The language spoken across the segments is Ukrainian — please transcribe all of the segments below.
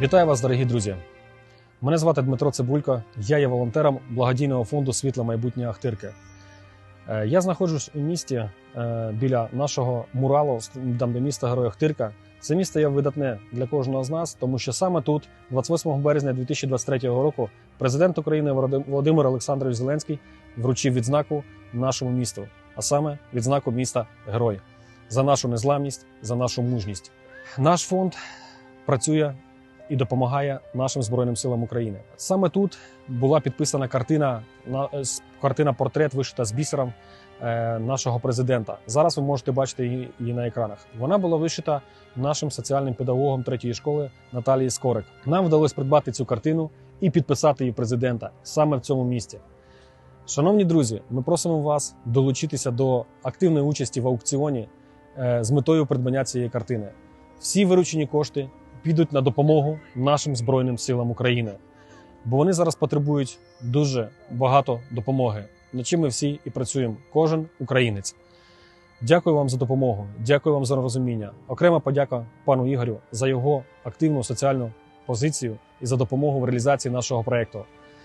Вітаю вас, дорогі друзі! Мене звати Дмитро Цибулько, я є волонтером благодійного фонду Світле майбутнє Ахтирки. Е, Я знаходжусь у місті е, біля нашого муралу, там де місто Герой Ахтирка. Це місто є видатне для кожного з нас, тому що саме тут, 28 березня 2023 року, президент України Володимир Олександрович Зеленський вручив відзнаку нашому місту, а саме відзнаку міста Герой за нашу незламність, за нашу мужність. Наш фонд працює і допомагає нашим збройним силам України. Саме тут була підписана картина на картина портрет вишита з бісером е, нашого президента. Зараз ви можете бачити її, на екранах. Вона була вишита нашим соціальним педагогом третьої школи Наталії Скорик. Нам вдалося придбати цю картину і підписати її президента саме в цьому місті. Шановні друзі, ми просимо вас долучитися до активної участі в аукціоні е, з метою придбання цієї картини. Всі виручені кошти підуть на допомогу нашим Збройним силам України, бо вони зараз потребують дуже багато допомоги. Над чим ми всі і працюємо, кожен українець. Дякую вам за допомогу, дякую вам за розуміння. Окрема подяка пану Ігорю за його активну соціальну позицію і за допомогу в реалізації нашого проєкту.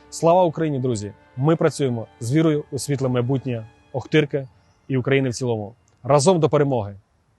Слава Україні, друзі! Ми працюємо з вірою у світле майбутнє Охтирки і України в цілому. Разом до перемоги!